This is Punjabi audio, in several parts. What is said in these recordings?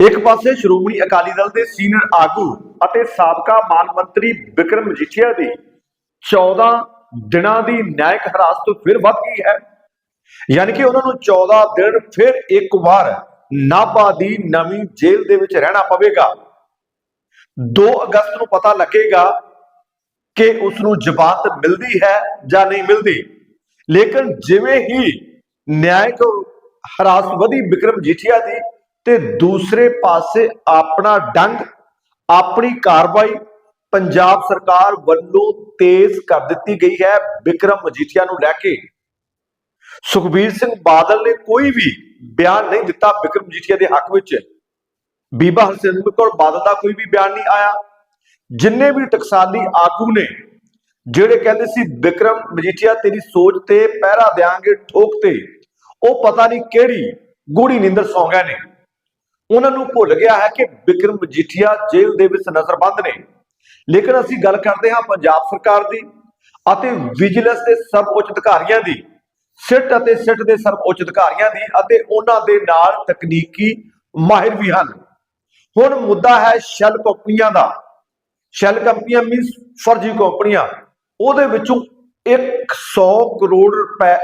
ਇੱਕ ਪਾਸੇ ਸ਼੍ਰੋਮਣੀ ਅਕਾਲੀ ਦਲ ਦੇ ਸੀਨੀਅਰ ਆਗੂ ਅਤੇ ਸਾਬਕਾ ਮਾਨ ਮੰਤਰੀ ਵਿਕਰਮ ਮਜੀਠੀਆ ਦੀ 14 ਦਿਨਾਂ ਦੀ ਨਿਆਇਕ ਹਰਾਸਤ ਫਿਰ ਵੱਧ ਗਈ ਹੈ। ਯਾਨੀ ਕਿ ਉਹਨਾਂ ਨੂੰ 14 ਦਿਨ ਫਿਰ ਇੱਕ ਵਾਰ ਨਾਭਾ ਦੀ ਨਵੀਂ ਜੇਲ੍ਹ ਦੇ ਵਿੱਚ ਰਹਿਣਾ ਪਵੇਗਾ। 2 ਅਗਸਤ ਨੂੰ ਪਤਾ ਲੱਗੇਗਾ ਕਿ ਉਸ ਨੂੰ ਜ਼ਮਾਨਤ ਮਿਲਦੀ ਹੈ ਜਾਂ ਨਹੀਂ ਮਿਲਦੀ। ਲੇਕਿਨ ਜਿਵੇਂ ਹੀ ਨਿਆਇਕ ਹਰਾਸਤ ਵਧੀ ਵਿਕਰਮ ਜੀਠੀਆ ਦੀ ਤੇ ਦੂਸਰੇ ਪਾਸੇ ਆਪਣਾ ਡੰਗ, ਆਪਣੀ ਕਾਰਵਾਈ ਪੰਜਾਬ ਸਰਕਾਰ ਵੱਲੋਂ ਤੇਜ਼ ਕਰ ਦਿੱਤੀ ਗਈ ਹੈ ਵਿਕਰਮ ਮਜੀਠੀਆ ਨੂੰ ਲੈ ਕੇ। ਸੁਖਬੀਰ ਸਿੰਘ ਬਾਦਲ ਨੇ ਕੋਈ ਵੀ ਬਿਆਨ ਨਹੀਂ ਦਿੱਤਾ ਵਿਕਰਮ ਮਜੀਠੀਆ ਦੇ ਹੱਕ ਵਿੱਚ। ਬੀਬਾ ਹਰਸਿੰਦਰ ਕੌਰ ਬਾਦਲ ਦਾ ਕੋਈ ਵੀ ਬਿਆਨ ਨਹੀਂ ਆਇਆ। ਜਿੰਨੇ ਵੀ ਟਕਸਾਲੀ ਆਗੂ ਨੇ, ਜਿਹੜੇ ਕਹਿੰਦੇ ਸੀ ਵਿਕਰਮ ਮਜੀਠੀਆ ਤੇਰੀ ਸੋਚ ਤੇ ਪਹਿਰਾ ਦੇਾਂਗੇ ਠੋਕ ਤੇ, ਉਹ ਪਤਾ ਨਹੀਂ ਕਿਹੜੀ ਗੂੜੀ ਨਿੰਦਰ ਸੌਂ ਨੇ। ਉਹਨਾਂ ਨੂੰ ਭੁੱਲ ਗਿਆ ਹੈ ਕਿ ਬਿਕਰਮ ਮਜੀਠੀਆ ਜੇਲ੍ਹ ਦੇ ਵਿੱਚ ਨਜ਼ਰਬੰਦ ਨੇ। ਲੇਕਿਨ ਅਸੀਂ ਗੱਲ ਕਰਦੇ ਹਾਂ ਪੰਜਾਬ ਸਰਕਾਰ ਦੀ ਅਤੇ ਵਿਜੀਲੈਂਸ ਦੇ ਸਰਵਉੱਚ ਅਧਿਕਾਰੀਆਂ ਦੀ। ਸਿੱਟ ਅਤੇ ਸਿੱਟ ਦੇ ਸਰਵਉੱਚ ਅਧਿਕਾਰੀਆਂ ਦੀ ਅਤੇ ਉਹਨਾਂ ਦੇ ਨਾਲ ਤਕਨੀਕੀ ਮਾਹਿਰ ਵੀ ਹਨ। ਹੁਣ ਮੁੱਦਾ ਹੈ ਸ਼ੈਲ ਕੰਪਨੀਆਂ ਦਾ। ਸ਼ੈਲ ਕੰਪਨੀਆਂ ਮੀਨਸ ਫਰਜ਼ੀ ਕੰਪਨੀਆਂ। ਉਹਦੇ ਵਿੱਚੋਂ 100 ਕਰੋੜ ਰੁਪਏ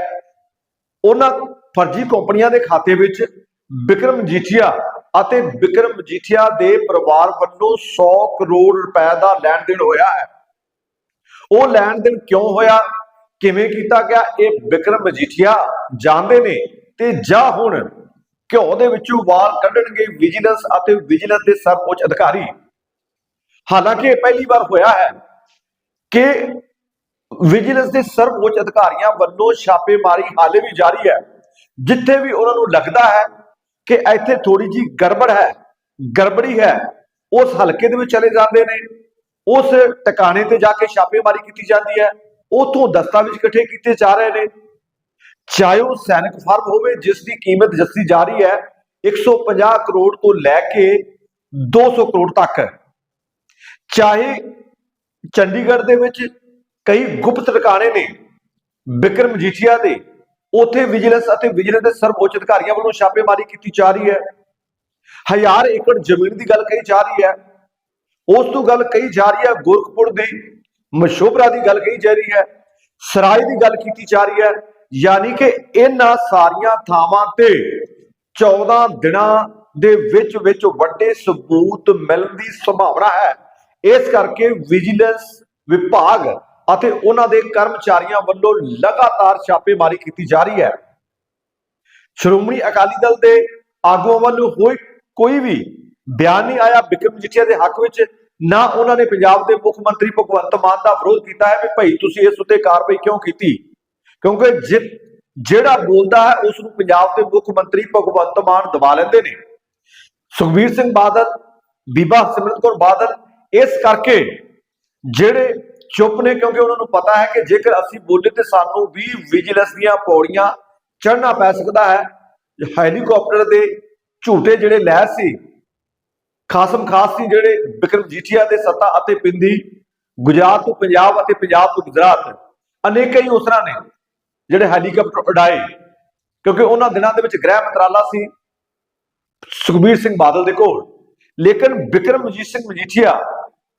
ਉਹਨਾਂ ਫਰਜ਼ੀ ਕੰਪਨੀਆਂ ਦੇ ਖਾਤੇ ਵਿੱਚ ਵਿਕਰਮ ਜੀਠੀਆ ਅਤੇ ਵਿਕਰਮ ਮਜੀਠੀਆ ਦੇ ਪਰਿਵਾਰ ਵੱਲੋਂ 100 ਕਰੋੜ ਰੁਪਏ ਦਾ ਲੈਣ ਦੇਣ ਹੋਇਆ ਹੈ। ਉਹ ਲੈਣ ਦੇਣ ਕਿਉਂ ਹੋਇਆ? ਕਿਵੇਂ ਕੀਤਾ ਗਿਆ? ਇਹ ਵਿਕਰਮ ਮਜੀਠੀਆ ਜਾਣਦੇ ਨੇ ਤੇ ਜਾਂ ਹੁਣ ਘਿਓ ਦੇ ਵਿੱਚੋਂ ਵਾਰ ਕੱਢਣਗੇ ਵਿਜੀਲੈਂਸ ਅਤੇ ਵਿਜੀਲੈਂਸ ਦੇ ਸਰਵਉੱਚ ਅਧਿਕਾਰੀ। ਹਾਲਾਂਕਿ ਇਹ ਪਹਿਲੀ ਵਾਰ ਹੋਇਆ ਹੈ ਕਿ ਵਿਜੀਲੈਂਸ ਦੇ ਸਰਵ ਉੱਚ ਅਧਿਕਾਰੀਆਂ ਵੱਲੋਂ ਛਾਪੇਮਾਰੀ ਹਾਲੇ ਵੀ ਜਾਰੀ ਹੈ, ਜਿੱਥੇ ਵੀ ਉਹਨਾਂ ਨੂੰ ਲੱਗਦਾ ਹੈ ਕਿ ਇੱਥੇ ਥੋੜੀ ਜੀ ਗੜਬੜ ਹੈ, ਗੜਬੜੀ ਹੈ, ਉਸ ਹਲਕੇ ਦੇ ਵਿੱਚ ਚਲੇ ਜਾਂਦੇ ਨੇ, ਉਸ ਟਿਕਾਣੇ ਤੇ ਜਾ ਕੇ ਛਾਪੇਮਾਰੀ ਕੀਤੀ ਜਾਂਦੀ ਹੈ, ਉਥੋਂ ਦਸਤਾਵੇਜ਼ ਇਕੱਠੇ ਕੀਤੇ ਜਾ ਰਹੇ ਨੇ। ਚਾਹੇ ਉਹ ਸੈਨਿਕ ਫਰਮ ਹੋਵੇ, ਜਿਸ ਦੀ ਕੀਮਤ ਜੱਸੀ ਜਾ ਰਹੀ ਹੈ 150 ਕਰੋੜ ਤੋਂ ਲੈ ਕੇ 200 ਕਰੋੜ ਤੱਕ। ਚਾਹੇ ਚੰਡੀਗੜ੍ਹ ਦੇ ਵਿੱਚ ਕਈ ਗੁਪਤ ਟਿਕਾਣੇ ਨੇ ਬਿਕਰਮ ਮਜੀਠੀਆ ਦੇ ਉਥੇ ਵਿਜੀਲੈਂਸ ਅਤੇ ਵਿਜੀਲੈਂਸ ਦੇ ਸਰਵਉੱਚ ਅਧਿਕਾਰੀਆਂ ਵੱਲੋਂ ਛਾਪੇਮਾਰੀ ਕੀਤੀ ਜਾ ਰਹੀ ਹੈ। ਹਜ਼ਾਰ ਏਕੜ ਜ਼ਮੀਨ ਦੀ ਗੱਲ ਕਹੀ ਜਾ ਰਹੀ ਹੈ। ਉਸ ਤੋਂ ਗੱਲ ਕਹੀ ਜਾ ਰਹੀ ਹੈ, ਗੁਰਖਪੁਰ ਦੀ ਮਸ਼ੋਬਰਾ ਦੀ ਗੱਲ ਕਹੀ ਜਾ ਰਹੀ ਹੈ, ਸਰਾਏ ਦੀ ਗੱਲ ਕੀਤੀ ਜਾ ਰਹੀ ਹੈ, ਯਾਨੀ ਕਿ ਇਹਨਾਂ ਸਾਰੀਆਂ ਥਾਵਾਂ ਤੇ 14 ਦਿਨਾਂ ਦੇ ਵਿੱਚ ਵਿੱਚ ਵੱਡੇ ਸਬੂਤ ਮਿਲਣ ਦੀ ਸੰਭਾਵਨਾ ਹੈ। ਇਸ ਕਰਕੇ ਵਿਜੀਲੈਂਸ ਵਿਭਾਗ ਅਤੇ ਉਹਨਾਂ ਦੇ ਕਰਮਚਾਰੀਆਂ ਵੱਲੋਂ ਲਗਾਤਾਰ ਛਾਪੇਮਾਰੀ ਕੀਤੀ ਜਾ ਰਹੀ ਹੈ। ਸ਼੍ਰੋਮਣੀ ਅਕਾਲੀ ਦਲ ਦੇ ਆਗੂਆਂ ਵੱਲੋਂ ਹੋਈ ਕੋਈ ਵੀ ਬਿਆਨ ਨਹੀਂ ਆਇਆ। ਵਿਕਰਮ ਮਜੀਠੀਆ ਦੇ ਹੱਕ ਵਿੱਚ ਨਾ ਉਹਨਾਂ ਨੇ ਪੰਜਾਬ ਦੇ ਮੁੱਖ ਮੰਤਰੀ ਭਗਵੰਤ ਮਾਨ ਦਾ ਵਿਰੋਧ ਕੀਤਾ ਹੈ ਵੀ ਭਾਈ ਤੁਸੀਂ ਇਸ ਉੱਤੇ ਕਾਰਵਾਈ ਕਿਉਂ ਕੀਤੀ? ਕਿਉਂਕਿ ਜਿ- ਜਿਹੜਾ ਬੋਲਦਾ ਹੈ ਉਸ ਨੂੰ ਪੰਜਾਬ ਦੇ ਮੁੱਖ ਮੰਤਰੀ ਭਗਵੰਤ ਮਾਨ ਦਬਾ ਲੈਂਦੇ ਨੇ। ਸੁਖਬੀਰ ਸਿੰਘ ਬਾਦਲ, ਬੀਬਾ ਸਿਮਰਤ ਕੌਰ ਬਾਦਲ ਇਸ ਕਰਕੇ ਜਿਹੜੇ ਚੁੱਪ ਨੇ ਕਿਉਂਕਿ ਉਹਨਾਂ ਨੂੰ ਪਤਾ ਹੈ ਕਿ ਜੇਕਰ ਅਸੀਂ ਬੋਲੇ ਤੇ ਸਾਨੂੰ ਵੀ ਵਿਜੀਲੈਂਸ ਦੀਆਂ ਪੌੜੀਆਂ ਚੜ੍ਹਨਾ ਪੈ ਸਕਦਾ ਹੈ ਹੈਲੀਕਾਪਟਰ ਦੇ ਝੂਟੇ ਜਿਹੜੇ ਲੈ ਸੀ, ਖਾਸਮ ਖਾਸ ਸੀ ਜਿਹੜੇ ਵਿਕਰਮ ਜੀਠੀਆ ਦੇ ਸੱਤਾ ਅਤੇ ਪਿੰਦੀ, ਗੁਜਰਾਤ ਤੋਂ ਪੰਜਾਬ ਅਤੇ ਪੰਜਾਬ ਤੋਂ ਗੁਜਰਾਤ, ਅਨੇਕਾਂ ਹੀ ਉਸਰਾਂ ਨੇ ਜਿਹੜੇ ਹੈਲੀਕਾਪਟਰ ਉਡਾਏ, ਕਿਉਂਕਿ ਉਹਨਾਂ ਦਿਨਾਂ ਦੇ ਵਿੱਚ ਗ੍ਰਹਿ ਮੰਤਰਾਲਾ ਸੀ, ਸੁਖਬੀਰ ਸਿੰਘ ਬਾਦਲ ਦੇ ਕੋਲ। ਲੇਕਿਨ ਬਿਕਰਮ ਮਜੀਤ ਸਿੰਘ ਮਜੀਠੀਆ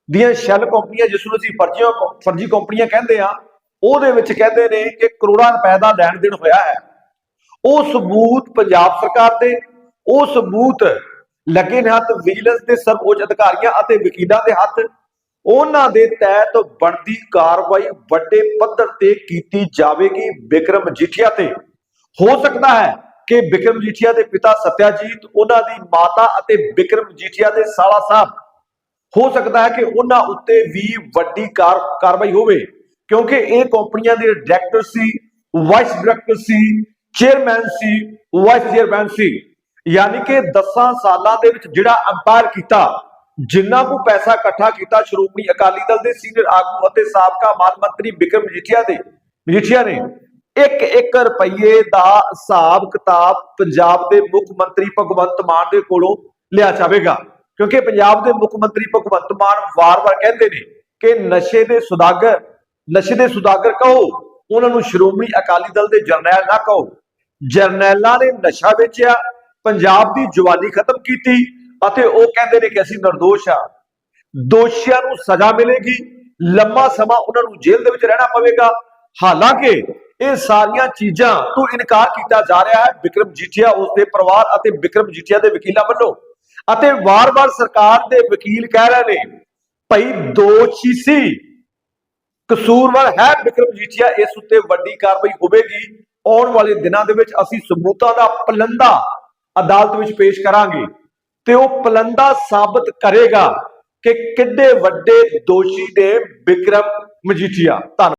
ਦੀਆਂ ਸ਼ੈਲ ਕੰਪਨੀਆਂ ਜਿਸ ਨੂੰ ਅਸੀਂ ਫਰਜ਼ੀਆਂ ਫਰਜ਼ੀ ਕੰਪਨੀਆਂ ਕਹਿੰਦੇ ਆ ਉਹਦੇ ਵਿੱਚ ਕਹਿੰਦੇ ਨੇ ਕਿ ਕਰੋੜਾਂ ਰੁਪਏ ਦਾ ਲੈਣ ਦੇਣ ਹੋਇਆ ਹੈ। ਉਹ ਸਬੂਤ ਪੰਜਾਬ ਸਰਕਾਰ ਦੇ, ਉਹ ਸਬੂਤ ਲੱਗੇ ਨੇ ਹੱਥ ਵਿਜੀਲੈਂਸ ਦੇ ਸਰਵਉੱਚ ਅਧਿਕਾਰੀਆਂ ਅਤੇ ਵਕੀਲਾਂ ਦੇ ਹੱਥ। ਉਹਨਾਂ ਦੇ ਤਹਿਤ ਬਣਦੀ ਕਾਰਵਾਈ ਵੱਡੇ ਪੱਧਰ ਤੇ ਕੀਤੀ ਜਾਵੇਗੀ ਵਿਕਰਮ ਜੀਠੀਆ ਤੇ। ਹੋ ਸਕਦਾ ਹੈ ਕਿ ਵਿਕਰਮ ਜੀਠੀਆ ਦੇ ਪਿਤਾ ਸਤਿਆਜੀਤ, ਉਹਨਾਂ ਦੀ ਮਾਤਾ ਅਤੇ ਵਿਕਰਮ ਜੀਠੀਆ ਦੇ ਸਾਲਾ ਸਾਹਿਬ ਹੋ ਸਕਦਾ ਹੈ ਕਿ ਉਹਨਾਂ ਉੱਤੇ ਵੀ ਵੱਡੀ ਕਾਰਵਾਈ ਹੋਵੇ, ਕਿਉਂਕਿ ਇਹ ਕੰਪਨੀਆਂ ਦੇ ਡਾਇਰੈਕਟਰ ਸੀ ਵਾਈਸ ਡਾਇਰੈਕਟਰ ਸੀ ਚੇਅਰਮੈਨ ਸੀ ਵਾਈਸ ਚੇਅਰਮੈਨ ਸੀ। ਯਾਨੀ ਕਿ 10 ਸਾਲਾਂ ਦੇ ਵਿੱਚ ਜਿਹੜਾ ਅੰਪਾਇਰ ਕੀਤਾ, ਜਿੰਨਾ ਕੋ ਪੈਸਾ ਇਕੱਠਾ ਕੀਤਾ ਸ਼੍ਰੋਮਣੀ ਅਕਾਲੀ ਦਲ ਦੇ ਸੀਨੀਅਰ ਆਗੂ ਅਤੇ ਸਾਬਕਾ ਮਾਨ ਮੰਤਰੀ ਬਿਕਰਮ ਮਜੀਠੀਆ ਦੇ ਮਜੀਠੀਆ ਨੇ, ਇੱਕ ਇੱਕ ਰੁਪਏ ਦਾ ਹਿਸਾਬ ਕਿਤਾਬ ਪੰਜਾਬ ਦੇ ਮੁੱਖ ਮੰਤਰੀ ਭਗਵੰਤ ਮਾਨ ਦੇ ਕੋਲੋਂ ਲਿਆ ਜਾਵੇਗਾ। ਕਿਉਂਕਿ ਪੰਜਾਬ ਦੇ ਮੁੱਖ ਮੰਤਰੀ ਭਗਵੰਤ ਮਾਨ ਵਾਰ-ਵਾਰ ਕਹਿੰਦੇ ਨੇ ਕਿ ਨਸ਼ੇ ਦੇ ਸੁਦਾਗਰ, ਨਸ਼ੇ ਦੇ ਸੁਦਾਗਰ ਕਹੋ, ਉਹਨਾਂ ਨੂੰ ਸ਼੍ਰੋਮਣੀ ਅਕਾਲੀ ਦਲ ਦੇ ਜਰਨੈਲ ਨਾ ਕਹੋ। ਜਰਨੈਲਾਂ ਨੇ ਨਸ਼ਾ ਵੇਚਿਆ, ਪੰਜਾਬ ਦੀ ਜਵਾਨੀ ਖਤਮ ਕੀਤੀ ਅਤੇ ਉਹ ਕਹਿੰਦੇ ਨੇ ਕਿ ਅਸੀਂ નિર્ਦੋਸ਼ ਆ ਦੋਸ਼ੀਆਂ ਨੂੰ ਸਜ਼ਾ ਮਿਲੇਗੀ, ਲੰਮਾ ਸਮਾਂ ਉਹਨਾਂ ਨੂੰ ਜੇਲ੍ਹ ਦੇ ਵਿੱਚ ਰਹਿਣਾ ਪਵੇਗਾ। ਹਾਲਾਂਕਿ ਇਹ ਸਾਰੀਆਂ ਚੀਜ਼ਾਂ ਤੋਂ ਇਨਕਾਰ ਕੀਤਾ ਜਾ ਰਿਹਾ ਹੈ। ਵਿਕਰਮ ਜੀਠੀਆ ਉਸ ਦੇ ਪਰਿਵਾਰ ਅਤੇ ਵਿਕਰਮ ਜੀਠੀਆ ਦੇ ਵਕੀਲਾਂ ਵੱਲੋਂ। ਅਤੇ ਵਾਰ-ਵਾਰ ਸਰਕਾਰ ਦੇ ਵਕੀਲ ਕਹਿ ਰਹੇ ਨੇ, ਭਈ ਦੋਸ਼ੀ ਸੀ। ਕਸੂਰਵਾਰ ਹੈ ਵਿਕਰਮ ਜੀਠੀਆ ਇਸ ਉੱਤੇ ਵੱਡੀ ਕਾਰਵਾਈ ਹੋਵੇਗੀ। ਆਉਣ ਵਾਲੇ ਦਿਨਾਂ ਦੇ ਵਿੱਚ ਅਸੀਂ ਸਬੂਤਾਂ ਦਾ ਪਲੰਦਾ ਅਦਾਲਤ ਵਿੱਚ ਪੇਸ਼ ਕਰਾਂਗੇ ਤੇ ਉਹ ਪਲੰਦਾ ਸਾਬਤ ਕਰੇਗਾ ਕਿ ਕਿੱਡੇ ਵੱਡੇ ਦੋਸ਼ੀ ਨੇ ਵਿਕਰਮ ਮਜੀਠੀਆ ਧੰਨਵਾਦ।